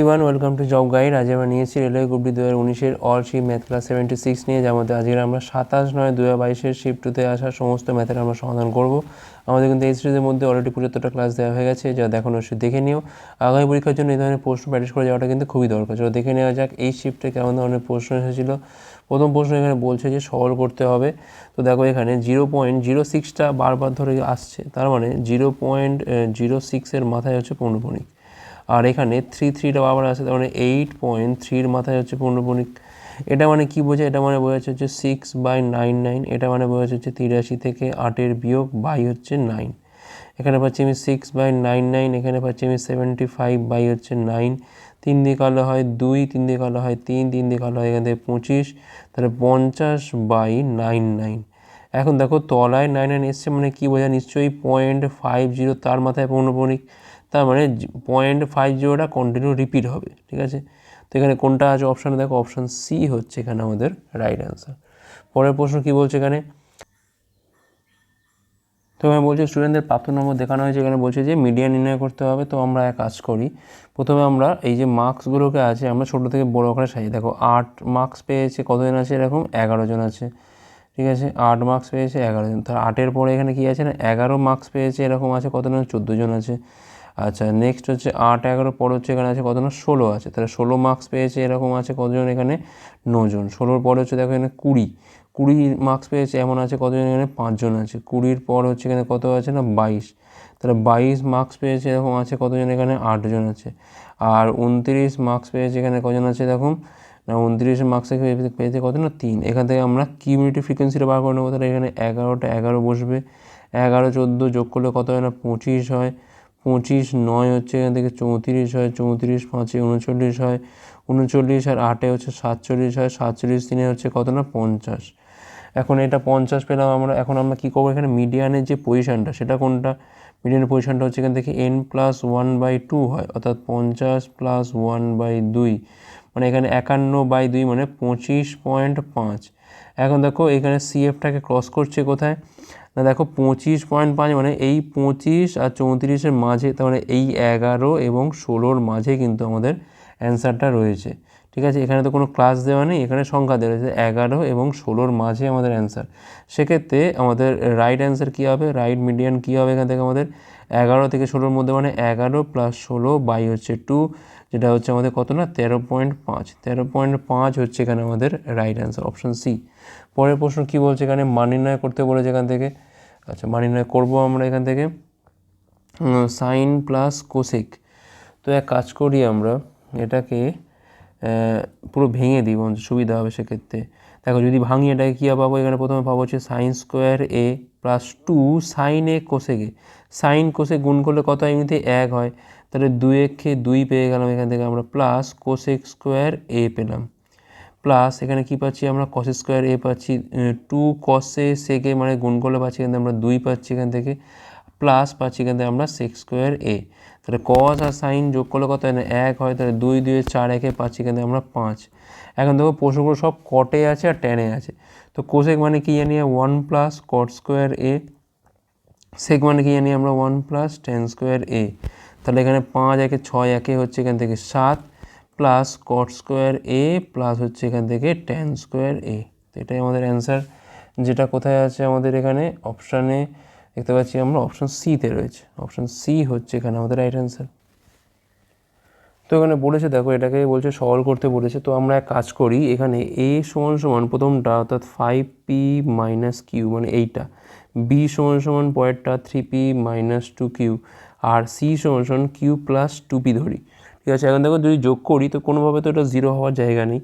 Everyone welcome to job guide আজ আমরা নিয়েছি রেলওয়ে গ্রুপ ডি দু হাজার উনিশের all shift math class seventy six নিয়ে, যার মধ্যে আজকে আমরা সাতাশ নয় দু হাজার বাইশের শিফট টুতে আসা সমস্ত ম্যাথের আমরা সমাধান করব। আমাদের কিন্তু এই সিরিজের মধ্যে অলরেডি পঁচাত্তরটা ক্লাস দেওয়া হয়ে গেছে, যা দেখানো অবশ্যই দেখে নিও। আগামী পরীক্ষার জন্য এই ধরনের প্রশ্ন প্র্যাকটিস করে যাওয়াটা কিন্তু খুবই দরকার। চলো দেখে নেওয়া যাক এই শিফটে কেমন ধরনের প্রশ্ন এসেছিল। প্রথম প্রশ্ন এখানে বলছে যে সলভ করতে হবে। তো দেখো এখানে জিরো পয়েন্ট জিরো সিক্সটা বারবার ধরে আসছে। তার মানে জিরো পয়েন্ট জিরো সিক্সের মাথায় হচ্ছে পৌনপুণিক আর এখানে থ্রি থ্রিটা আবার আছে, তার মানে এইট পয়েন্ট থ্রির মাথায় হচ্ছে পৌনপুণিক এটা মানে কি বোঝায়? এটা মানে বোঝাচ্ছে হচ্ছে সিক্স বাই নাইন নাইন এটা মানে বোঝাচ্ছে হচ্ছে তিরাশি থেকে আটের বিয়োগ বাই হচ্ছে নাইন এখানে পাচ্ছি আমি সিক্স বাই নাইন নাইন এখানে পাচ্ছি আমি সেভেন্টি ফাইভ বাই হচ্ছে নাইন তিন দিয়ে কালো হয় দুই, তিন দিয়ে কালো হয় তিন তিন দিয়ে কালো হয় এখান থেকে পঁচিশ, তাহলে পঞ্চাশ বাই নাইন নাইন এখন দেখো তলায় নাইন নাইন এসছে মানে কী বোঝা নিশ্চয়ই পয়েন্ট ফাইভ জিরো তার মাথায় পৌনপুণিক তার মানে পয়েন্ট ফাইভ জিরোটা কন্টিনিউ রিপিট হবে, ঠিক আছে? তো এখানে কোনটা আছে অপশানে দেখো অপশান সি হচ্ছে এখানে আমাদের রাইট অ্যান্সার পরের প্রশ্ন কী বলছে এখানে? তো আমি বলছি স্টুডেন্টদের প্রাপ্ত নম্বর দেখানো হয়েছে। এখানে বলছে যে মিডিয়া নির্ণয় করতে হবে। তো আমরা এক কাজ করি। প্রথমে আমরা এই যে মার্কসগুলোকে আছে, আমরা ছোটো থেকে বড় করে সাজিয়ে দেখো। আট মার্কস পেয়েছে, কতজন আছে? এরকম এগারো জন আছে, ঠিক আছে? আট মার্কস পেয়েছে, এগারো জন। তার আটের পরে এখানে কী আছে না? এগারো মার্কস পেয়েছে, এরকম আছে, কতজন? চোদ্দ জন আছে। আচ্ছা নেক্সট হচ্ছে আট, এগারো পর হচ্ছে এখানে আছে কতজন ষোলো আছে। তাহলে ষোলো মার্কস পেয়েছে এরকম আছে কতজন এখানে? নজন। ষোলোর পরে হচ্ছে দেখো এখানে কুড়ি। কুড়ি মার্কস পেয়েছে, এমন আছে কতজন এখানে? পাঁচজন আছে। কুড়ির পর হচ্ছে এখানে কত আছে না? বাইশ। তাহলে বাইশ মার্কস পেয়েছে, এরকম আছে কতজন এখানে? আটজন আছে। আর উনত্রিশ মার্কস পেয়েছে এখানে কজন আছে এরকম না, উনত্রিশ মার্কসে পেয়েছে কত না? তিন। এখান থেকে আমরা কিউমিউনিটি ফ্রিকোয়েন্সিটা বার করে নেব। তাহলে এখানে এগারোটা এগারো বসবে। এগারো, চোদ্দ যোগ করলে কত হয় না? পঁচিশ হয়। পঁচিশ, নয় হচ্ছে এখান থেকে চৌত্রিশ হয়, চৌত্রিশ, পাঁচে উনচল্লিশ হয়, উনচল্লিশ আর আটে হচ্ছে সাতচল্লিশ হয়, সাতচল্লিশ দিনে হচ্ছে কত না, পঞ্চাশ। এখন এটা পঞ্চাশ পেলাম আমরা, এখন আমরা কী করব এখানে? মিডিয়ানের যে পজিশানটা, সেটা কোনটা? মিডিয়ানের পজিশানটা হচ্ছে এখান থেকে N plus one by two হয়, অর্থাৎ পঞ্চাশ প্লাস ওয়ান বাই দুই। মানে এখানে একান্ন বাই দুই মানে পঁচিশ পয়েন্ট পাঁচ। এখন দেখো এখানে সিএফটাকে ক্রস করছে কোথায়? না দেখো পঁচিশ পয়েন্ট পাঁচ মানে এই পঁচিশ আর চৌত্রিশের মাঝে, তার মানে এই এগারো এবং ষোলোর মাঝে কিন্তু আমাদের অ্যান্সারটা রয়েছে। ঠিক আছে, এখানে তো কোনো ক্লাস দেওয়া নেই, এখানে সংখ্যা দেওয়া রয়েছে এগারো এবং ষোলোর মাঝে আমাদের অ্যান্সার। সেক্ষেত্রে আমাদের রাইট অ্যান্সার কী হবে? রাইট মিডিয়ান কী হবে এখান থেকে আমাদের? এগারো থেকে ষোলোর মধ্যে মানে এগারো প্লাস ষোলো বাই হচ্ছে টু যেটা হচ্ছে আমাদের কত না? তেরো পয়েন্ট পাঁচ। তেরো পয়েন্ট পাঁচ হচ্ছে এখানে আমাদের রাইট অ্যান্সার অপশন সি পরের প্রশ্ন কী বলছে এখানে? মান নির্ণয় করতে বলেছে এখান থেকে। আচ্ছা মান নির্ণয় করব আমরা এখান থেকে। সাইন প্লাস কোসেক তো এক কাজ করি আমরা, এটাকে পুরো ভেঙে দিই সুবিধা হবে সেক্ষেত্রে। দেখো, যদি ভাঙি এটাকে কী পাবো? এখানে প্রথমে পাবো হচ্ছে sine square A plus two sine A cosec sine কোসে গুণ করলে কত এমনিতে এক হয়। তাহলে দুই একে দুই পেয়ে গেলাম, এখান থেকে আমরা প্লাস কোসেক স্কোয়ার এ পেলাম। প্লাস এখানে কী পাচ্ছি আমরা? কস স্কোয়ার এ পাচ্ছি। টু কসে সেকে মানে গুণ করলে পাচ্ছি এখান থেকে আমরা দুই পাচ্ছি এখান থেকে। প্লাস পাচ্ছি এখান থেকে আমরা সেক্স স্কোয়ার এ তাহলে কস আর সাইন যোগ করলে কত এক হয়। তাহলে দুই দুই, চার, একে পাচ্ছি এখান থেকে আমরা পাঁচ। এখন দেখো প্রশ্নগুলো সব কটে আছে আর টেনে আছে। তো কোসেক মানে কি জানি one plus cot square A sec মানে কি জানি আমরা one plus tan square A তাহলে এখানে পাঁচ একে ছয় একে হচ্ছে এখান থেকে সাত plus cot square A plus হচ্ছে এখান থেকে টেন স্কোয়ার এ তো এটাই আমাদের অ্যান্সার যেটা কোথায় আছে আমাদের এখানে? অপশানে দেখতে পাচ্ছি আমরা অপশান সিতে রয়েছে। অপশান সি হচ্ছে এখানে আমাদের রাইট অ্যান্সার তো এখানে বলেছে, দেখো এটাকে বলছে সলভ করতে বলেছে। তো আমরা এক কাজ করি, এখানে এ সমান সমান প্রথমটা অর্থাৎ ফাইভ পি মাইনাস কিউ মানে এইটা। বি সমান সমান পরেরটা three P minus two Q আর সি সমান সমান কিউ প্লাস টু পি ধরি। ঠিক আছে, এখন দেখো যদি যোগ করি, তো কোনোভাবে তো এটা জিরো হওয়ার জায়গা নেই।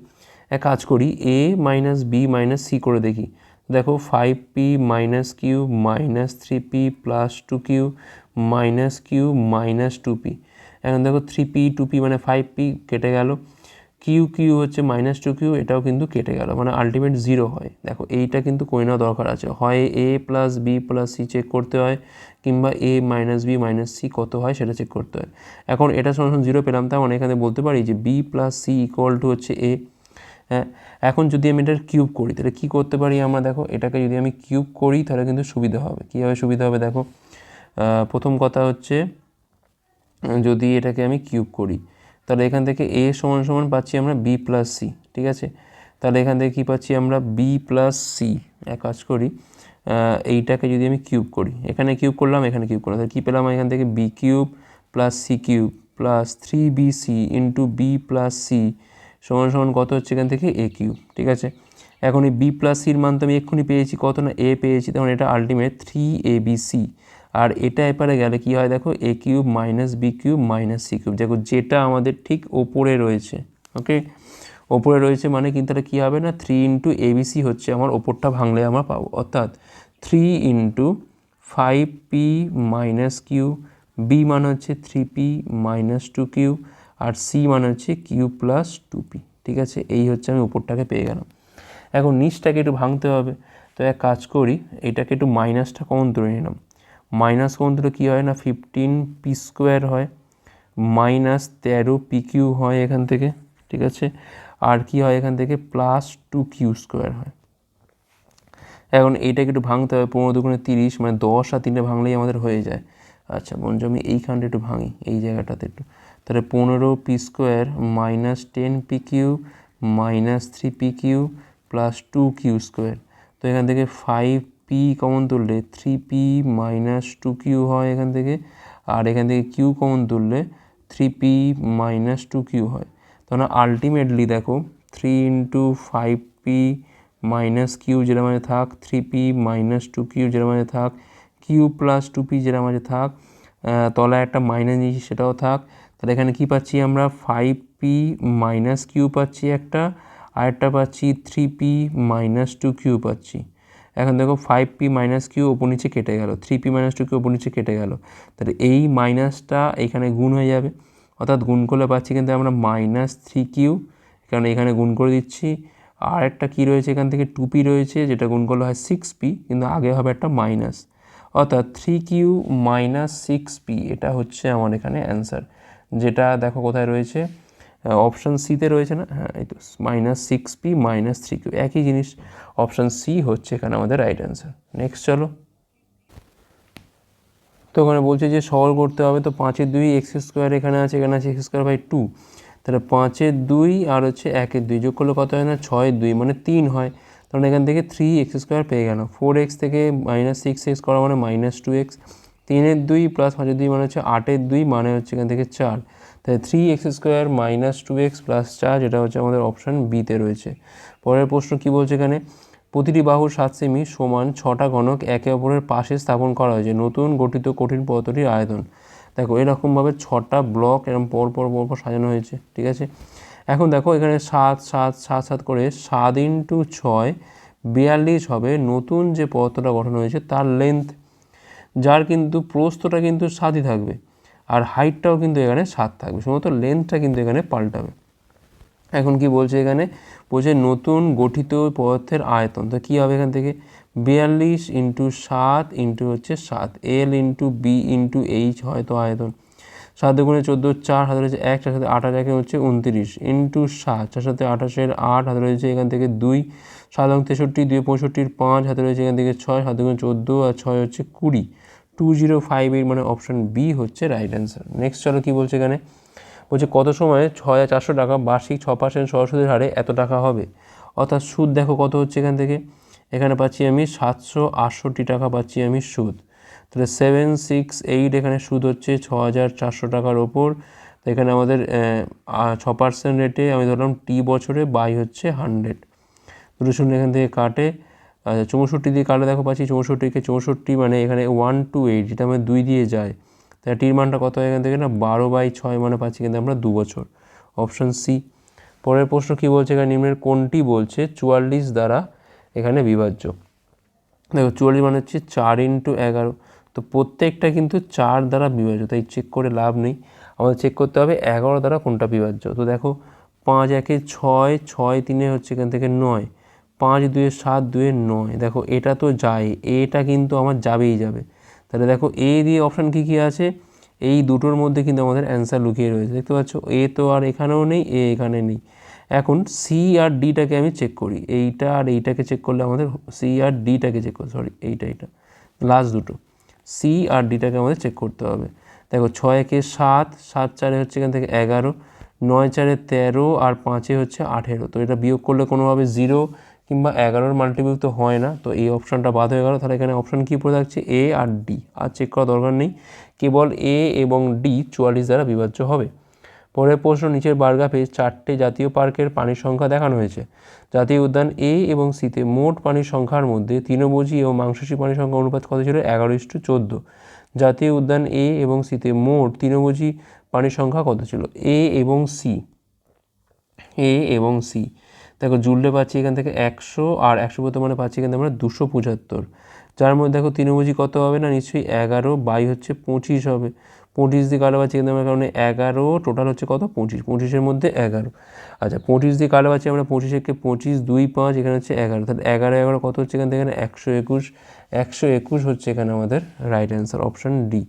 এক কাজ করি A minus B minus C করে দেখি। দেখো five P minus Q minus three P plus two Q minus Q minus two P এখন দেখো থ্রি পি টু পি মানে ফাইভ পি কেটে গেল। কিউ কিউ হচ্ছে মাইনাস টু কিউ এটাও কিন্তু কেটে গেল মানে আলটিমেট জিরো হয়। দেখো, এইটা কিন্তু করে নেওয়া দরকার আছে। হয় A plus B plus C check করতে হয়, কিংবা A minus B minus C কত হয় সেটা চেক করতে হয়। এখন এটা সমান জিরো পেলাম, তার মানে এখানে বলতে পারি যে B plus C equal to হচ্ছে এ হ্যাঁ এখন যদি আমি এটার কিউব করি, তাহলে কী করতে পারি আমরা? দেখো, এটাকে যদি আমি কিউব করি, তাহলে কিন্তু সুবিধা হবে। কীভাবে সুবিধা হবে? দেখো প্রথম কথা হচ্ছে যদি এটাকে আমি কিউব করি, তাহলে এখান থেকে এ সমান সমান পাচ্ছি আমরা বি প্লাস সি, ঠিক আছে? তাহলে এখান থেকে কী পাচ্ছি আমরা? B plus C. এক কাজ করি এইটাকে যদি আমি কিউব করি, এখানে কিউব করলাম, এখানে কিউব করলাম, তাহলে কী পেলাম এখান থেকে? B cube plus C cube plus three B C into B plus C সমান সমান কত হচ্ছে এখান থেকে? এ কিউব, ঠিক আছে? এখন এই বি প্লাস সির মান তো আমি এক্ষুনি পেয়েছি, কত না? এ পেয়েছি, তখন এটা ultimate three A B C আর এটা এপারে গেলে কি হয় দেখো A cube minus B cube minus C cube দেখো যেটা আমাদের ঠিক ওপরে রয়েছে ওকে ওপরে রয়েছে মানে কিন্তু এটা কী হবে না থ্রি ইন্টু এবিসি হচ্ছে আমার ওপরটা ভাঙলে আমরা পাবো, অর্থাৎ three into five P minus Q B মানে হচ্ছে three P minus two Q আর সি মানে হচ্ছে কিউ প্লাস টু পি ঠিক আছে? এই হচ্ছে আমি উপরটাকে পেয়ে গেলাম। এখন নিচটাকে একটু ভাঙতে হবে, তো এক কাজ করি, এটাকে একটু মাইনাসটা কমন তুলে নিলাম। মাইনাস কমন তুলে কী হয় না? ফিফটিন পি স্কোয়ার হয়। মাইনাস তেরো পি কিউ হয় এখান থেকে, ঠিক আছে? আর কি হয় এখান থেকে? প্লাস টু কিউ স্কোয়ার হয়। এখন এইটাকে একটু ভাঙতে হবে, পনেরো দুগুণে তিরিশ মানে দশ আর তিনটে ভাঙলেই আমাদের হয়ে যায়। আচ্ছা বঞ্চ আমি এইখানটা একটু ভাঙি, এই জায়গাটাতে একটু। তাহলে পনেরো P square minus ten P Q minus three P Q plus two Q square তো এখান থেকে ফাইভ পি কমন তুললে three P minus two Q হয় এখান থেকে। আর এখান থেকে কিউ কমন তুললে three P minus two Q হয়। তখন আলটিমেটলি দেখো three into five P minus Q যেটা মাঝে থাক three P minus two Q যেটা মাঝে থাক কিউ প্লাস টু পি যেটা মাঝে থাক তলায় একটা মাইনাস নিয়েছি সেটাও থাক। তাহলে এখানে কি পাচ্ছি আমরা? ফাইভ পি মাইনাস কিউ পাচ্ছি একটা, আর একটা পাচ্ছি three P minus two Q পাচ্ছি। এখন দেখো ফাইভ পি মাইনাস কিউ ওপর নিচে কেটে গেল three P minus two Q ওপর নিচে কেটে গেল। তাহলে এই মাইনাসটা এখানে গুণ হয়ে যাবে। অর্থাৎ গুণ করলে পাচ্ছি কিন্তু আমরা মাইনাস থ্রি কিউ কারণ এখানে গুণ করে দিচ্ছি। আর একটা কী রয়েছে এখান থেকে? টু পি রয়েছে, যেটা গুণ করলে হয় সিক্স পি কিন্তু আগে হবে একটা মাইনাস অর্থাৎ three Q minus six P এটা হচ্ছে আমার এখানে অ্যান্সার যেটা দেখো কোথায় রয়েছে? অপশান সিতে রয়েছে না? হ্যাঁ এই তো minus six P minus three Q একই জিনিস। অপশান সি হচ্ছে এখানে আমাদের রাইট অ্যান্সার নেক্সট চলো। তো ওখানে বলছে যে সরল করতে হবে, তো পাঁচের দুই এক্স স্কোয়ার এখানে আছে এখানে আছে এক্স স্কোয়ার বাই টু তাহলে পাঁচের দুই আর হচ্ছে একের দুই যোগ করলে কত হয় না? ছয়ের দুই মানে তিন হয়। তখন এখান থেকে থ্রি এক্স স্কোয়ার পেয়ে গেল ফোর এক্স থেকে মাইনাস সিক্স এক্স করা মানে মাইনাস টু এক্স তিনের দুই প্লাস পাঁচের দুই মানে হচ্ছে আটের দুই মানে হচ্ছে এখান থেকে চার। তাহলে three X square minus two X plus চার যেটা হচ্ছে আমাদের অপশান বিতে রয়েছে। পরের প্রশ্ন কী বলছে এখানে? প্রতিটি বাহুর সাত সেমি সমান ছটা গণক একে অপরের পাশে স্থাপন করা হয়েছে। নতুন গঠিত কঠিন পদার্থটির আয়তন। দেখো, এরকমভাবে ছটা ব্লক এরকম পর পর পর পর সাজানো হয়েছে, ঠিক আছে? এখন দেখো, এখানে সাত সাত সাত সাত করে সাত ইন্টু ছয় বিয়াল্লিশ হবে। নতুন যে পদার্থটা গঠন হয়েছে তার লেন্থ যার কিন্তু প্রস্থটা কিন্তু সাতই থাকবে। আর হাইটটাও কিন্তু এখানে সাত থাকবে। শুধুমাত্র লেন্থটা কিন্তু এখানে পাল্টাবে। এখন কি বলছে এখানে? বলছে নতুন গঠিত পদার্থের আয়তন। তো কী হবে এখান থেকে? বিয়াল্লিশ ইন্টু সাত ইন্টু হচ্ছে সাত। L into B into H হয়তো আয়তন। সাত দুগুণে চোদ্দ, চার হাতে রয়েছে এক, চার সাথে আঠাশ একে হচ্ছে উনত্রিশ। ইন্টু সাত, চার সাথে আঠাশের আট, হাতে রয়েছে এখান থেকে দুই। সাত তেষট্টি, দুই পঁয়ষট্টির পাঁচ, হাতে রয়েছে এখান থেকে ছয়। সাত দুগুণে চোদ্দ আর ছয় হচ্ছে কুড়ি। টু জিরো ফাইভ এইট মানে অপশান বি হচ্ছে রাইট অ্যান্সার নেক্সট চলো কী বলছে এখানে? বলছে, কত সময়ে ছ হাজার চারশো টাকা বার্ষিক ছ পার্সেন্ট সরস্বতীর হারে এত টাকা হবে? অর্থাৎ সুদ দেখো কত হচ্ছে এখান থেকে। এখানে পাচ্ছি আমি সাতশো আটষট্টি টাকা পাচ্ছি আমি সুদ। তাহলে সেভেন সিক্স এইট এখানে সুদ হচ্ছে ছ হাজার চারশো টাকার ওপর। তো এখানে আমাদের ছ পার্সেন্ট রেটে আমি ধরলাম টি বছরে বাই হচ্ছে হান্ড্রেড দুটো শূন্য এখান থেকে কাটে। আচ্ছা চৌষট্টি দিয়ে কাটলে দেখো পাচ্ছি, চৌষট্টিকে চৌষট্টি মানে এখানে ওয়ান টু এইট যেটা আমার দুই দিয়ে যায়। তাহলে টির মানটা কত হয় এখান থেকে না? বারো বাই ছয় মানে পাচ্ছি কিন্তু আমরা দু বছর। অপশান সি পরের প্রশ্ন কী বলছে এখানে? নিম্নের কোনটি বলছে? চুয়াল্লিশ দ্বারা এখানে বিভাজ্য। দেখো, চুয়াল্লিশ মানে হচ্ছে চার ইন্টু এগারো। তো প্রত্যেকটা কিন্তু চার দ্বারা বিভাজ্য, তাই চেক করে লাভ নেই। আমাদের চেক করতে হবে এগারো দ্বারা কোনটা বিভাজ্য। তো দেখো, পাঁচ একে ছয় ছয় তিনে হচ্ছে এখান থেকে নয়। পাঁচ, দুয়ে সাত, দুয়ে নয়। দেখো, এটা তো যায়, এটা কিন্তু আমার যাবেই যাবে। তাহলে দেখো, এ দিয়ে অপশান কী কী আছে? এই দুটোর মধ্যে কিন্তু আমাদের অ্যান্সার লুকিয়ে রয়েছে, দেখতে পাচ্ছ? এ তো আর এখানেও নেই, এ এখানে নেই। এখন সি আর ডিটাকে আমি চেক করি। এইটা আর এইটাকে চেক করলে আমাদের সি আর ডিটাকে চেক করি সরি এইটা এইটা। লাস্ট দুটো। সি আর ডিটাকে আমাদের চেক করতে হবে। দেখো, ছয় একে সাত সাত চারে হচ্ছে এখান থেকে এগারো, নয় চারে তেরো, আর পাঁচে হচ্ছে আঠেরো। তো এটা বিয়োগ করলে কোনোভাবে জিরো কিংবা এগারোর মাল্টিপিল তো হয় না, তো এই অপশানটা বাদ হয়ে গেল। তাহলে এখানে অপশান কী পড়ে থাকছে? এ আর ডি আর চেক করা দরকার নেই। কেবল এ এবং ডি চুয়াল্লিশ দ্বারা বিভাজ্য হবে। পরের প্রশ্ন, নিচের বারগ্রাফে চারটে জাতীয় পার্কের পানির সংখ্যা দেখানো হয়েছে। জাতীয় উদ্যান এ এবং সিতে মোট পানির সংখ্যার মধ্যে তৃণভোজী এবং মাংসাশী পানির সংখ্যা অনুপাত কত ছিল? এগারো ইস্টু চোদ্দ। জাতীয় উদ্যান এ এবং সিতে মোট তৃণভোজী পানির সংখ্যা কত ছিল? এ এবং সি এ এবং সি দেখো জুড়লে পাচ্ছি এখান থেকে একশো, আর একশো বর্তমানে পাচ্ছি এখান থেকে আমরা দুশো পঁচাত্তর। যার মধ্যে দেখো তৃণভোজী কত হবে না? নিশ্চয়ই এগারো, বাই হচ্ছে পঁচিশ হবে। পঁচিশ দিয়ে কালো পাচ্ছি আমরা কারণে এগারো টোটাল হচ্ছে কত? পঁচিশ। পঁচিশের মধ্যে এগারো। আচ্ছা পঁচিশ দিয়ে কালো পাচ্ছি আমরা পঁচিশেরকে পঁচিশ, দুই পাঁচ, এখানে হচ্ছে এগারো। তাহলে এগারো এগারো কত হচ্ছে এখান থেকে? একশো একুশ। একশো একুশ হচ্ছে এখানে আমাদের রাইট অ্যান্সার অপশান ডি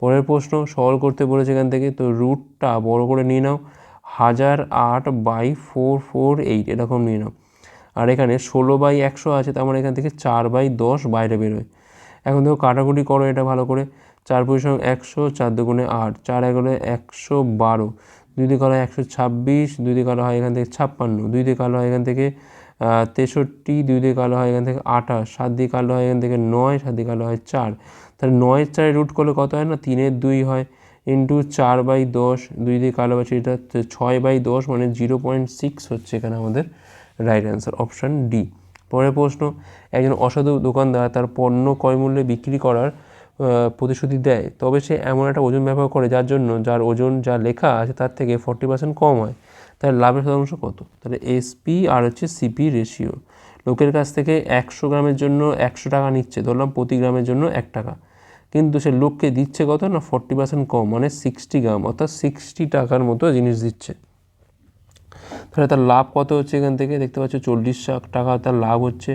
পরের প্রশ্ন সলভ করতে বলেছে এখান থেকে, তো রুটটা বড় করে নিয়ে নাও। হাজার আট বাই ফোর ফোর এইট, এরকম নিয়ে নাও। আর এখানে ষোলো বাই একশো আছে, তার মানে এখান থেকে চার বাই দশ বাইরে বেরোয়। এখন দেখো কাটাকুটি করো এটা ভালো করে। চার পয়সা একশো, চার দুগুণে আট, চার এগারো একশো বারো। দুই দিয়ে কালো একশো ছাব্বিশ, দুই দিয়ে কালো হয় এখান থেকে ছাপ্পান্ন। দুই দিয়ে কালো হয় এখান থেকে তেষট্টি, দুই দিয়ে কালো হয় এখান থেকে আঠাশ, সাত দিয়ে কালো হয় এখান থেকে নয়, সাত দিয়ে কালো হয় চার। তাহলে নয়ের চারে রুট করলে কত হয় না? তিনের দুই হয়। ইন্টু চার বাই দশ, দুই দিয়ে কালো আছে এটা ছয় বাই দশ মানে জিরো পয়েন্ট সিক্স হচ্ছে এখানে আমাদের রাইট অ্যান্সার অপশান ডি পরের প্রশ্ন, একজন অসাধু দোকানদার তার পণ্য ক্রয় মূল্যে বিক্রি করার প্রতিশ্রুতি দেয়, তবে সে এমন একটা ওজন ব্যবহার করে যার জন্য, যার ওজন যা লেখা আছে তার থেকে ফর্টি পার্সেন্ট কম হয় তাহলে লাভের শতাংশ কত? তাহলে এসপি আর হচ্ছে সিপি রেশিও লোকের কাছ থেকে একশো গ্রামের জন্য একশো টাকা নিচ্ছে, ধরলাম প্রতি গ্রামের জন্য এক টাকা। কিন্তু সে লোককে দিচ্ছে কত না? ফর্টি পার্সেন্ট কম মানে সিক্সটি গ্রাম, অর্থাৎ সিক্সটি টাকার মতো জিনিস দিচ্ছে। তাহলে তার লাভ কত হচ্ছে এখান থেকে? দেখতে পাচ্ছ চল্লিশ টাকা তার লাভ হচ্ছে।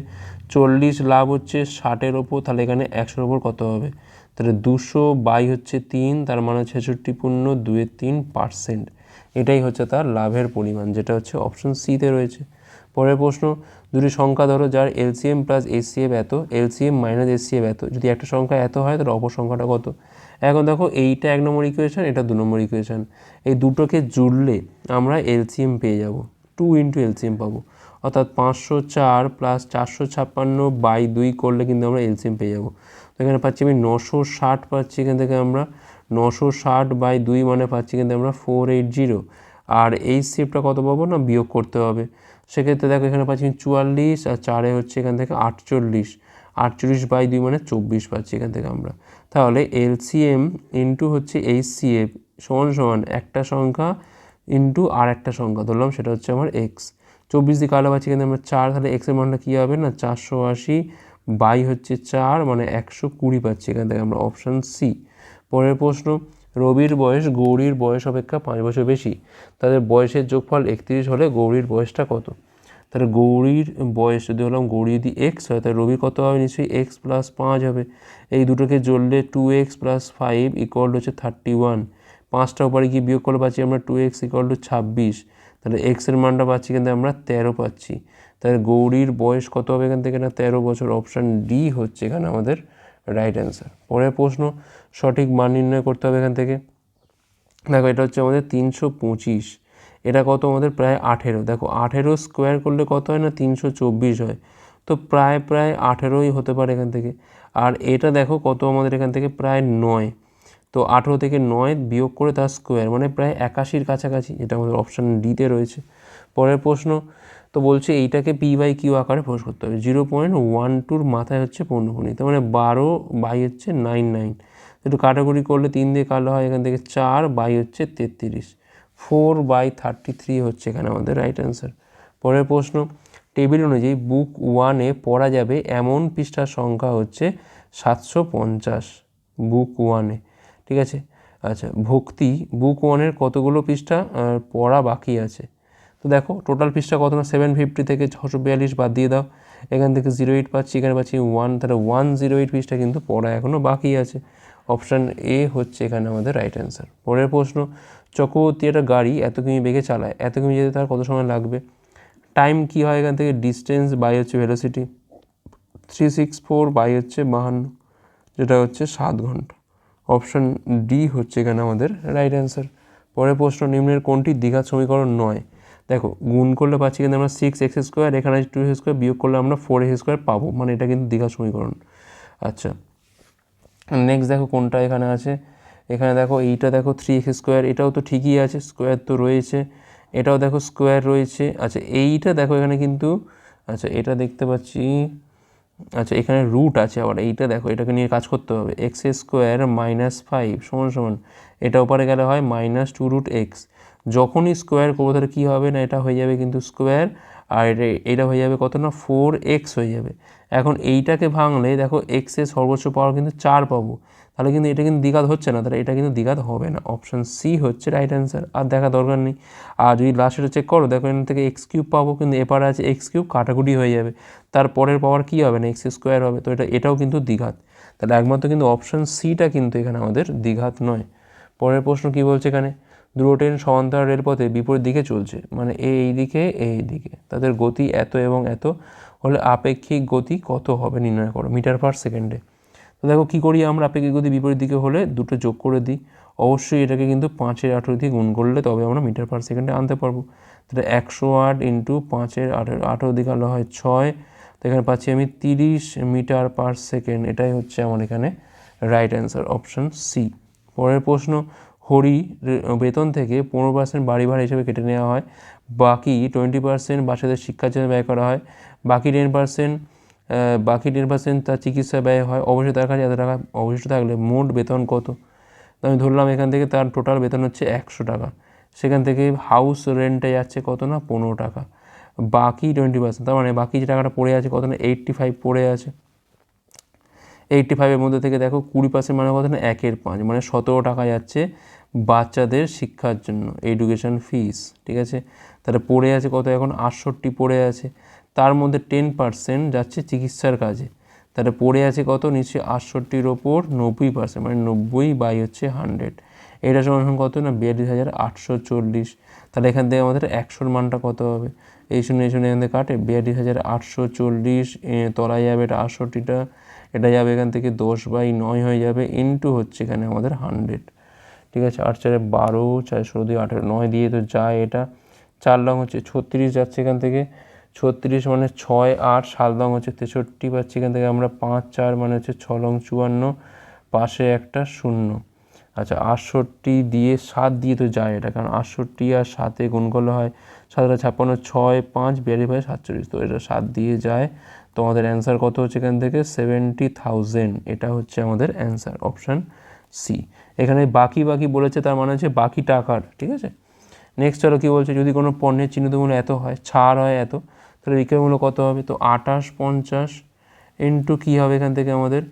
চল্লিশ লাভ হচ্ছে ষাটের ওপর, তাহলে এখানে একশোর ওপর কত হবে? তাহলে দুশো বাই হচ্ছে তিন, তার মানে ছেষট্টি পূর্ণ দুয়ের তিন পার্সেন্ট এটাই হচ্ছে তার লাভের পরিমাণ, যেটা হচ্ছে অপশন সিতে রয়েছে। পরের প্রশ্ন দুটি সংখ্যা ধরো, যার এলসিএম প্লাস এসিএফ এত এলসিএম মাইনাস এসিএফ এত। যদি একটা সংখ্যা এত হয়, তাহলে অপর সংখ্যাটা কত? এখন দেখো, এইটা এক নম্বর ইকুয়েশান এটা দু নম্বর ইকুয়েশান এই দুটোকে জুড়লে আমরা এলসিএম পেয়ে যাব। টু ইন্টু এলসিএম পাবো। অর্থাৎ পাঁচশো চার প্লাস চারশো ছাপ্পান্ন বাই দুই করলে কিন্তু আমরা এলসিএম পেয়ে যাব। তো এখানে পাচ্ছি আমি নশো ষাট পাচ্ছি এখান থেকে আমরা। নশো ষাট বাই দুই মানে পাচ্ছি কিন্তু আমরা ফোর এইট জিরো আর এই সিপটা কত পাবো না? বিয়োগ করতে হবে। সেক্ষেত্রে দেখো এখানে পাচ্ছি চুয়াল্লিশ আর চারে হচ্ছে এখান থেকে আটচল্লিশ। আটচল্লিশ বাই দুই মানে চব্বিশ পাচ্ছি এখান থেকে আমরা। তাহলে এলসিএম ইন্টু হচ্ছে এইচ সিএফ সমান সমান একটা সংখ্যা ইন্টু আর একটা সংখ্যা ধরলাম, সেটা হচ্ছে আমার এক্স চব্বিশ দিয়ে কালো পাচ্ছি কিন্তু আমরা চার, তাহলে এক্সের মানটা কী হবে না? চারশো আশি বাই হচ্ছে চার মানে একশো কুড়ি পাচ্ছি এখান থেকে আমরা অপশান সি পরের প্রশ্ন রবির বয়স, গৌরীর বয়স অপেক্ষা পাঁচ বছর বেশি। তাদের বয়সের যোগফল একত্রিশ হলে গৌরীর বয়সটা কত? তাহলে গৌরীর বয়স যদি হলাম গৌরী যদি এক্স হয়, তাহলে রবির কত হবে? নিশ্চয়ই এক্স প্লাস পাঁচ হবে। এই দুটোকে জড়লে two X plus five equal হচ্ছে থার্টি ওয়ান পাঁচটা উপরে কি বিয়োগ করলে পাচ্ছি আমরা টু এক্স ইকুয়াল টু ছাব্বিশ। তাহলে এক্সের মানটা পাচ্ছি কিন্তু আমরা তেরো পাচ্ছি। তাহলে গৌরীর বয়স কত হবে এখান থেকে? না, তেরো বছর। অপশান ডি হচ্ছে এখানে আমাদের রাইট অ্যান্সার পরের প্রশ্ন, সঠিক মান নির্ণয় করতে হবে এখান থেকে। দেখো, এটা হচ্ছে আমাদের তিনশো পঁচিশ। এটা কত? আমাদের প্রায় আঠেরো। দেখো, আঠেরো স্কোয়ার করলে কত হয় না? তিনশো চব্বিশ হয়। তো প্রায় প্রায় আঠেরোই হতে পারে এখান থেকে। আর এটা দেখো কত? আমাদের এখান থেকে প্রায় নয়। তো আঠেরো থেকে নয় বিয়োগ করে তার স্কোয়ার মানে প্রায় একাশির কাছাকাছি। এটা আমাদের অপশান ডিতে রয়েছে। পরের প্রশ্ন তো বলছে এইটাকে পি বাই কিউ আকারে প্রকাশ করতে হবে। জিরো পয়েন্ট ওয়ান টুর মাথায় হচ্ছে পণ্যপণি তার মানে বারো বাই হচ্ছে নাইন নাইন একটু কাটাকুটি করলে তিন দিয়ে কালো হয়, এখান থেকে চার বাই হচ্ছে তেত্রিশ। ফোর বাই থার্টি থ্রি হচ্ছে এখানে আমাদের রাইট অ্যান্সার পরের প্রশ্ন টেবিল অনুযায়ী বুক ওয়ানে পড়া যাবে এমন পৃষ্ঠার সংখ্যা হচ্ছে সাতশো পঞ্চাশ বুক ওয়ানে ঠিক আছে? আচ্ছা ভক্তি বুক ওয়ানের কতগুলো পৃষ্ঠা? পড়া বাকি আছে। তো দেখো টোটাল পৃষ্ঠা কত না? সেভেন ফিফটি থেকে ছশো বিয়াল্লিশ বাদ দিয়ে দাও। এখান থেকে জিরো এইট পাচ্ছি, এখানে পাচ্ছি ওয়ান তাহলে ওয়ান জিরো এইট পৃষ্ঠা কিন্তু পড়া এখনও বাকি আছে। অপশান এ হচ্ছে এখানে আমাদের রাইট অ্যান্সার পরের প্রশ্ন, চক্রবর্তী একটা গাড়ি এত কিমি বেগে চালায়, এত কিমি যেতে তার কত সময় লাগবে? টাইম কী হয় এখান থেকে? ডিস্টেন্স বাই হচ্ছে velocity three six four by হচ্ছে বাহান্ন, যেটা হচ্ছে সাত ঘণ্টা। অপশান ডি হচ্ছে এখানে আমাদের রাইট অ্যান্সার পরের প্রশ্ন, নিম্নের কোনটি দ্বিঘাত সমীকরণ নয়? দেখো, গুণ করলে পাচ্ছি কিন্তু আমরা সিক্স এক্স স্কোয়ার এখানে টু এক্স স্কোয়ার বিয়োগ করলে আমরা ফোর এক্স স্কোয়ার পাবো। মানে এটা কিন্তু দ্বিঘাত সমীকরণ। আচ্ছা নেক্সট দেখো কোনটা এখানে আছে? এখানে দেখো এইটা দেখো থ্রি এক্স স্কোয়ার এটাও তো ঠিকই আছে স্কোয়ার তো রয়েছে। এটাও দেখো স্কোয়ার রয়েছে। আচ্ছা এইটা দেখো এখানে কিন্তু আচ্ছা এটা দেখতে পাচ্ছি। আচ্ছা এখানে রুট আছে আবার, এইটা দেখো, এটাকে নিয়ে কাজ করতে হবে। এক্স স্কোয়ার মাইনাস ফাইভ সমান সমান, এটা ওপারে গেলে হয় মাইনাস টু রুট এক্স যখনই স্কোয়ার করব তাহলে কী হবে না, এটা হয়ে যাবে কিন্তু স্কোয়ার, আর এটা এটা হয়ে যাবে কত না ফোর এক্স হয়ে যাবে। এখন এইটাকে ভাঙলে দেখো এক্সের সর্বোচ্চ পাওয়ার কিন্তু চার পাবো। তাহলে কিন্তু এটা কিন্তু দ্বিঘাত হচ্ছে না, তাহলে এটা কিন্তু দ্বিঘাত হবে না। অপশান সি হচ্ছে রাইট অ্যান্সার আর দেখা দরকার নেই। আর যদি লাস্টটা চেক করো, দেখো এখান থেকে এক্স কিউব পাবো, কিন্তু এপারে আছে এক্স কিউব কাটাকুটি হয়ে যাবে। তার পরের পাওয়ার কী হবে না এক্স স্কোয়ার হবে, তো এটা, এটাও কিন্তু দ্বিঘাত। তাহলে একমাত্র কিন্তু অপশান সিটা কিন্তু এখানে আমাদের দ্বিঘাত নয়। পরের প্রশ্ন কী বলছে এখানে? দুটো ট্রেন সমান্তরাল রেলপথে বিপরীত দিকে চলছে। মানে এ এই দিকে এই দিকে। তাদের গতি এত এবং এত হলে আপেক্ষিক গতি কত হবে নির্ণয় করো, মিটার পার সেকেন্ডে। তো দেখো কী করি আমরা? আপেক্ষিক গতি বিপরীত দিকে হলে দুটো যোগ করে দিই। অবশ্যই এটাকে কিন্তু পাঁচের আঠেরো দিয়ে গুণ করলে তবে আমরা মিটার পার সেকেন্ডে আনতে পারব। তাহলে একশো আট ইন্টু পাঁচের আঠেরো আঠেরো দিকে আলো হয় ছয়। তো এখানে পাচ্ছি আমি তিরিশ মিটার পার সেকেন্ড। এটাই হচ্ছে আমার এখানে রাইট অ্যান্সার অপশান সি পরের প্রশ্ন হরি বেতন থেকে পনেরো পার্সেন্ট বাড়ি ভাড়া হিসেবে কেটে নেওয়া হয়। বাকি টোয়েন্টি পার্সেন্ট বাচ্চাদের শিক্ষার জন্য ব্যয় করা হয়। বাকি টেন পার্সেন্ট বাকি টেন পার্সেন্ট তার চিকিৎসা ব্যয় হয়। অবশ্যই তার কাছে এত টাকা অবশিষ্ট থাকলে মোট বেতন কত? আমি ধরলাম এখান থেকে তার টোটাল বেতন হচ্ছে একশো টাকা। সেখান থেকে হাউস রেন্টে যাচ্ছে কত না? পনেরো টাকা। বাকি টোয়েন্টি পার্সেন্ট তার মানে বাকি যে টাকাটা পড়ে আছে কত না? এইট্টি ফাইভ পড়ে আছে। এইট্টি ফাইভের মধ্যে থেকে দেখো কুড়ি পার্সেন্ট মানে কত না? একের পাঁচ। মানে সতেরো টাকা যাচ্ছে বাচ্চাদের শিক্ষার জন্য এডুকেশন ফিস ঠিক আছে? তাহলে পড়ে আছে কত এখন? আটষট্টি পড়ে আছে। তার মধ্যে টেন পার্সেন্ট যাচ্ছে চিকিৎসার কাজে। তাহলে পড়ে আছে কত? নিশ্চয়ই আটষট্টির ওপর নব্বই পার্সেন্ট মানে নব্বই বাই হচ্ছে হান্ড্রেড এটা সমান কত না? বিয়াল্লিশ হাজার আটশো চল্লিশ। তাহলে এখান থেকে আমাদের একশোর মানটা কত হবে? এই শূন্য এই শূন্য এখান থেকে কাটে। বিয়াল্লিশ হাজার আটশো চল্লিশ তলায় যাবে এটা আটষট্টিটা। এটা যাবে এখান থেকে দশ বাই নয় হয়ে যাবে ইন্টু হচ্ছে এখানে আমাদের হান্ড্রেড ঠিক আছে? আট চারে বারো, চার ষোলো দিয়ে আঠেরো, নয় দিয়ে তো যায় এটা, চার লং হচ্ছে ছত্রিশ যাচ্ছে এখান থেকে। ছত্রিশ মানে ছয়, আট, সাত লং হচ্ছে তেষট্টি পাচ্ছি এখান থেকে আমরা পাঁচ, চার মানে হচ্ছে ছ লং চুয়ান্ন, পাশে একটা শূন্য। আচ্ছা আটষট্টি দিয়ে সাত দিয়ে তো যায় এটা, কারণ আটষট্টি আর সাতে গুণ করলে হয় সাতটা ছাপ্পান্ন, ছয়, পাঁচ, বিয়াল্লিশ ভাই সাতচল্লিশ। তো এটা সাত দিয়ে যায় তো আমাদের অ্যান্সার কত হচ্ছে এখান থেকে? সেভেন্টি থাউজেন্ড এটা হচ্ছে আমাদের অ্যান্সার অপশান সি এখানে বাকি বাকি বলেছে, তার মানে হচ্ছে বাকি টাকার, ঠিক আছে? নেক্সট চলো কী বলছে? যদি কোনো পণ্যের চিহ্নিত মূল্য এত হয়, ছাড় হয় এত, তাহলে বিক্রয় মূল্য কত হবে? তো আটাশ পঞ্চাশ ইন্টু কী হবে এখান থেকে আমাদের?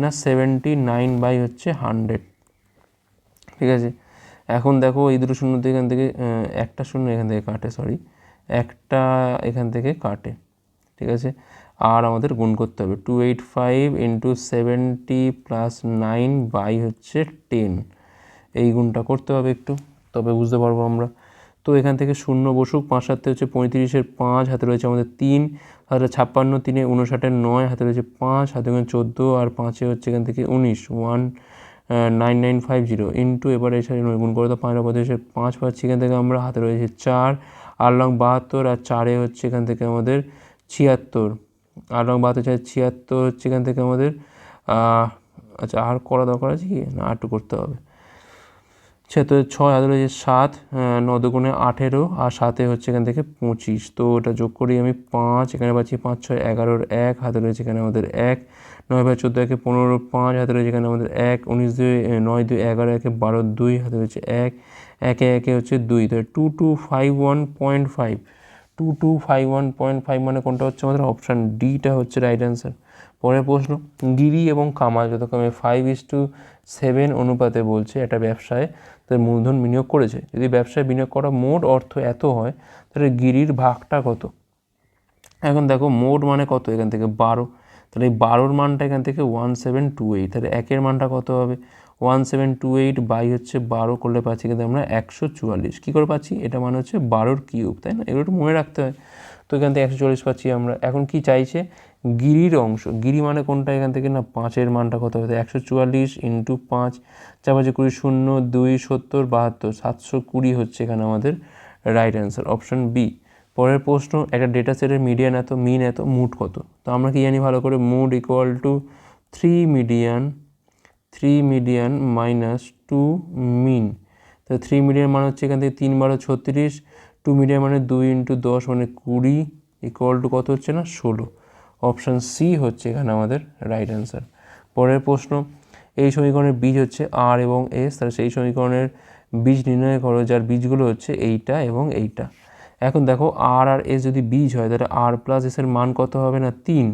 না সেভেন্টি নাইন বাই হচ্ছে হান্ড্রেড ঠিক আছে? এখন দেখো এই দুটো শূন্য এখান থেকে একটা শূন্য এখান থেকে কাটে সরি একটা এখান থেকে কাটে। ঠিক আছে? আর আমাদের গুণ করতে হবে। Two eight five into seventy plus nine by হচ্ছে টেন এই গুণটা করতে হবে একটু, তবে বুঝতে পারব আমরা। তো এখান থেকে শূন্য বসুক, পাঁচ সাথে হচ্ছে পঁয়ত্রিশের পাঁচ, হাতে রয়েছে আমাদের তিন, হাতে ছাপ্পান্ন, তিনে উনষাটের নয়, হাতে রয়েছে পাঁচ, হাতে ওখানে চোদ্দ, আর পাঁচে হচ্ছে এখান থেকে উনিশ one nine nine five zero into এবারে এসে গুণ করে তো পাঁচ পঁচিশে পাঁচ পাচ্ছি এখান থেকে আমরা, হাতে রয়েছে চার, আর লং বাহাত্তর, আর চারে হচ্ছে এখান থেকে আমাদের ছিয়াত্তর। আর লং বাহাত্তর, চার, ছিয়াত্তর হচ্ছে এখান থেকে আমাদের আচ্ছা আর করা দরকার আছে কি? না, আটটু করতে হবে। ছিয়াত্তর ছয় হাতে রয়েছে সাত ন নদগুণে আঠেরো, আর সাতে হচ্ছে এখান থেকে পঁচিশ। তো এটা যোগ করি আমি পাঁচ, এখানে পাচ্ছি পাঁচ, ছয়, এগারোর এক, হাতে রয়েছে এখানে আমাদের এক। নয় বাই চোদ্দ, একে পনেরো, পাঁচ, হাতে রয়েছে এখানে আমাদের এক। উনিশ দুই নয় দুই, এগারো, একে বারো দুই, হাতে রয়েছে এক। একে একে হচ্ছে দুই। তো two two five one point five two two five one point five মানে কোনটা হচ্ছে আমাদের অপশান ডিটা হচ্ছে রাইট অ্যান্সার পরের প্রশ্ন, গিরি এবং কামাল যথাক্রমে ফাইভ ইস টু সেভেন অনুপাতে বলছে একটা ব্যবসায় তাদের মূলধন বিনিয়োগ করেছে। যদি ব্যবসায় বিনিয়োগ করা মোট অর্থ এত হয়, তাহলে গিরির ভাগটা কত? এখন দেখো মোট মানে কত এখান থেকে? বারো। তাহলে এই বারোর মানটা এখান থেকে ওয়ান সেভেন টু এইট তাহলে একের মানটা কত হবে? One seven two eight by হচ্ছে বারো করলে পাচ্ছি কিন্তু আমরা একশো চুয়াল্লিশ। কী করে পাচ্ছি? এটা মানে হচ্ছে বারোর কিউব, তাই না? এগুলো একটু মনে রাখতে হয়। তো এখান থেকে একশো চল্লিশ পাচ্ছি আমরা। এখন কি চাইছে? গিরির অংশ। গিরি মানে কোনটা? এখান থেকে না, পাঁচের মানটা কত হবে? একশো চুয়াল্লিশ ইন্টু পাঁচ চার পাঁচে কুড়ি, শূন্য, দুই, সত্তর, বাহাত্তর, সাতশো কুড়ি হচ্ছে এখানে আমাদের রাইট অ্যান্সার অপশন বি পরের প্রশ্ন, একটা ডেটা সেটের মিডিয়ান এত মিন এত মুড কত? তো আমরা কি জানি ভালো করে? Mode equal to three median three median minus two mean তো থ্রি মিডিয়ান মানে হচ্ছে এখান থেকে তিন বারো ছত্রিশ টু মিডিয়ান মানে দুই ইন্টু দশ মানে কুড়ি ইকুয়াল টু কত হচ্ছে না? ষোলো। অপশান সি হচ্ছে এখানে আমাদের রাইট অ্যান্সার পরের প্রশ্ন, এই সমীকরণের বীজ হচ্ছে আর এবং এস তাহলে সেই সমীকরণের বীজ নির্ণয় করো, যার বীজগুলো হচ্ছে এইটা এবং এইটা। এখন দেখো আর আর এস যদি বীজ হয়, তাহলে আর প্লাস এসের মান কত হবে না? তিন।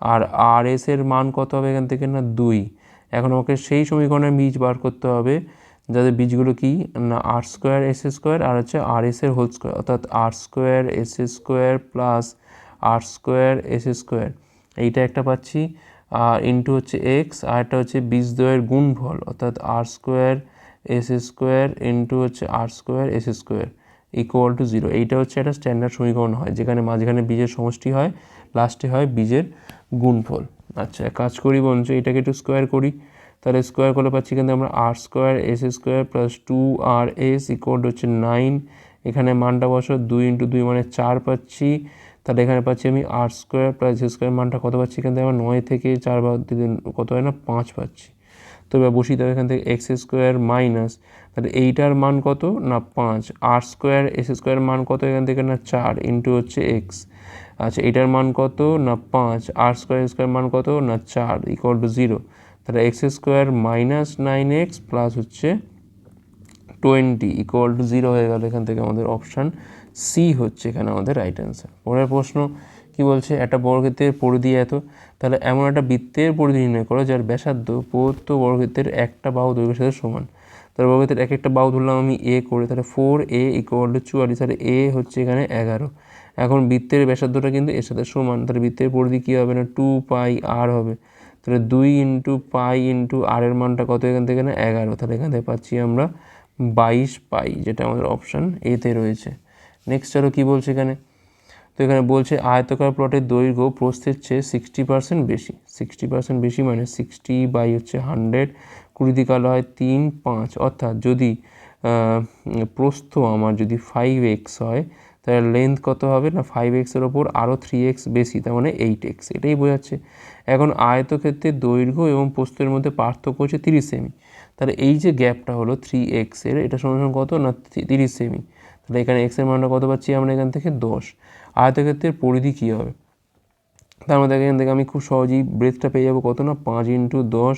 আর আর এস এর মান কত হবে এখান থেকে না? দুই। এখন আমাকে সেই সমীকরণের বীজ বার করতে হবে, যাদের বীজগুলো কি? না R square S square R হচ্ছে আর এস এর হোল স্কোয়ার অর্থাৎ R square S square plus R square S square এইটা একটা পাচ্ছি, আর ইন্টু হচ্ছে এক্স আর একটা হচ্ছে বীজদ্বয়ের গুণফল, অর্থাৎ R square S square into হচ্ছে R square S square equal to zero এইটা হচ্ছে একটা স্ট্যান্ডার্ড সমীকরণ হয়, যেখানে মাঝখানে বীজের সমষ্টি হয় লাস্টে হয় বীজের গুণফল। আচ্ছা কাজ করি বলছে এটাকে একটু স্কোয়ার করি। তাহলে স্কোয়ার করলে পাচ্ছি কিন্তু আমরা R square S square plus two R S equal হচ্ছে নাইন এখানে মানটা বসো, দুই ইন্টু দুই মানে চার পাচ্ছি। তাহলে এখানে পাচ্ছি আমি আর স্কোয়ার প্লাস স্কোয়ার মানটা কত পাচ্ছি? এখান থেকে আমার নয় থেকে চার দিলে কত হয় না? পাঁচ পাচ্ছি। তো এবার বসিয়ে দেবো এখান থেকে এক্স স্কোয়ার মাইনাস তাহলে এইটার মান কত? না, পাঁচ। আর স্কোয়ার এস স্কোয়ার মান কত? এখান থেকে না চার ইন্টু হচ্ছে এক্স আচ্ছা এটার মান কত? না পাঁচ। আর স্কোয়ার স্কোয়ার মান কত? না চার ইকুয়াল টু জিরো তাহলে X square minus nine X plus হচ্ছে টোয়েন্টি ইকুয়াল টু জিরো হয়ে গেল এখান থেকে আমাদের অপশান সি হচ্ছে এখানে আমাদের রাইট অ্যান্সার পরের প্রশ্ন, কি বলছে? একটা বর্গক্ষেত্রের পরিধি এত। তাহলে এমন একটা বৃত্তের পরিধি নির্ণয় করো যার ব্যাসার্ধ প্রদত্ত বর্গক্ষেত্রের একটা বাহু দৈর্ঘ্যের সাথে সমান। তাহলে বর্গক্ষেত্রের এক একটা বাহু ধরলাম আমি এ করে, তাহলে ফোর এ ইকুয়াল টু চুয়াল্লিশ, তাহলে এ হচ্ছে এখানে এগারো। এখন বৃত্তের ব্যাসার্ধটা কিন্তু এর সাথে সমান, তাহলে বৃত্তের পরিধি কী হবে না? টু পাই আর হবে। তাহলে দুই ইন্টু পাই ইন্টু আর এর মানটা কত এখান থেকে না? এগারো। তাহলে এখান থেকে পাচ্ছি আমরা বাইশ পাই যেটা আমাদের অপশান এতে রয়েছে। নেক্সট চলো কী বলছে এখানে? তো এখানে বলছে আয়তকার প্লটের দৈর্ঘ্য প্রস্থের চেয়ে সিক্সটি পার্সেন্ট বেশি। সিক্সটি পার্সেন্ট বেশি মানে সিক্সটি বাই হচ্ছে হান্ড্রেড কুড়ি দিকে আলো হয় তিন পাঁচ। অর্থাৎ যদি প্রস্থ আমার যদি ফাইভ এক্স হয়, তাহলে লেন্থ কত হবে না ফাইভ এক্সের ওপর? আরও থ্রি এক্স বেশি, তার মানে এইট এক্স এটাই বোঝাচ্ছে। এখন আয়তক্ষেত্রের দৈর্ঘ্য এবং প্রস্থের মধ্যে পার্থক্য হচ্ছে তিরিশ সেমি। তাহলে এই যে গ্যাপটা হলো থ্রি এক্সের এটা সমান সমান কত না তিরিশ সেমি? তাহলে এখানে এক্সের মানটা কত পাচ্ছি আমরা এখান থেকে? দশ। আয়তক্ষেত্রের পরিধি কী হবে? তার মধ্যে এখান থেকে আমি খুব সহজেই ব্রেথটা পেয়ে যাব কত না? পাঁচ ইন্টু দশ।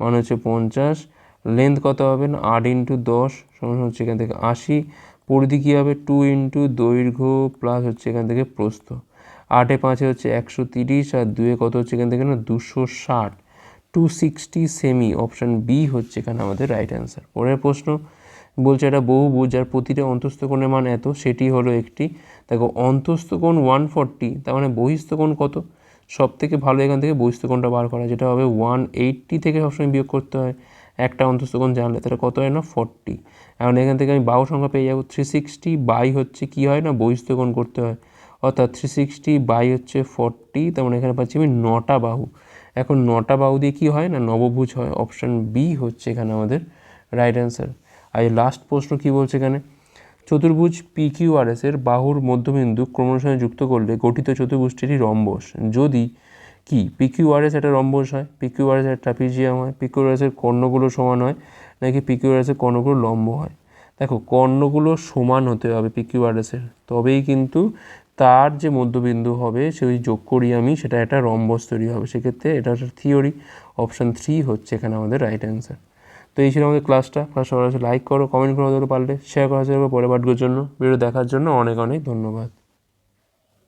মানে হচ্ছে পঞ্চাশ। লেন্থ কত হবে না? আট ইন্টু দশ সমান হচ্ছে এখান থেকে আশি। পরিধি কী হবে? টু ইন্টু দৈর্ঘ্য প্লাস হচ্ছে এখান থেকে প্রস্থ। আটে পাঁচে হচ্ছে একশো তিরিশ আর দুয়ে কত হচ্ছে এখান থেকে না? দুশো ষাট। টু সিক্সটি সেমি অপশান বি হচ্ছে এখানে আমাদের রাইট অ্যান্সার পরের প্রশ্ন বলছে এটা বহুভুজ যার প্রতিটা অন্তস্থ কোণের মান এত, সেটি হলো একটি, দেখো অন্তস্থ কোণ ওয়ান ফর্টি তার মানে বহিস্থ কোণ কত? সব থেকে ভালো এখান থেকে বহিস্থ কোণটা বার করা, যেটা হবে ওয়ান এইট্টি থেকে সবসময় বিয়োগ করতে হয়। একটা অন্তস্থ কোণ জানলে তাহলে কত হয় না? ফর্টি এখন এখান থেকে আমি বাহু সংখ্যা পেয়ে যাব থ্রি সিক্সটি বাই হচ্ছে কী হয় না? বহিস্থ কোণ করতে হয়। অর্থাৎ থ্রি সিক্সটি বাই হচ্ছে ফর্টি তার মানে এখানে পাচ্ছি আমি নটা বাহু। এখন নটা বাহু দিয়ে কী হয় না? নবভুজ হয়। অপশান বি হচ্ছে এখানে আমাদের রাইট অ্যান্সার আর লাস্ট প্রশ্ন কী বলছে এখানে? চতুর্ভুজ পি কিউ আর এস এর বাহুর মধ্যবিন্দু ক্রমণের যুক্ত করলে গঠিত চতুর্ভুজটি রম্বস। যদি কি পি কিউ আর এস একটা রম্বস হয় পি কিউ আর এস একটা ট্রাপিজিয়াম হয় পি কিউ আর এস এর কর্ণগুলো সমান হয়, নাকি পি কিউ আর এস এর কর্ণগুলো লম্ব হয়? দেখো, কর্ণগুলো সমান হতে হবে পি কিউ আর এস এর। তবেই কিন্তু তার যে মধ্যবিন্দু হবে, সেই যোগ করি আমি, সেটা একটা রম্বস তৈরি হবে। সেক্ষেত্রে এটা থিওরি অপশান থ্রি হচ্ছে এখানে আমাদের রাইট অ্যান্সার তো এই ছিল আমাদের ক্লাসটা ক্লাসটা লাইক করো কমেন্ট করো পারলে শেয়ার করা। যাবে পরে পাঠগুলোর জন্য ভিডিও দেখার জন্য অনেক অনেক ধন্যবাদ।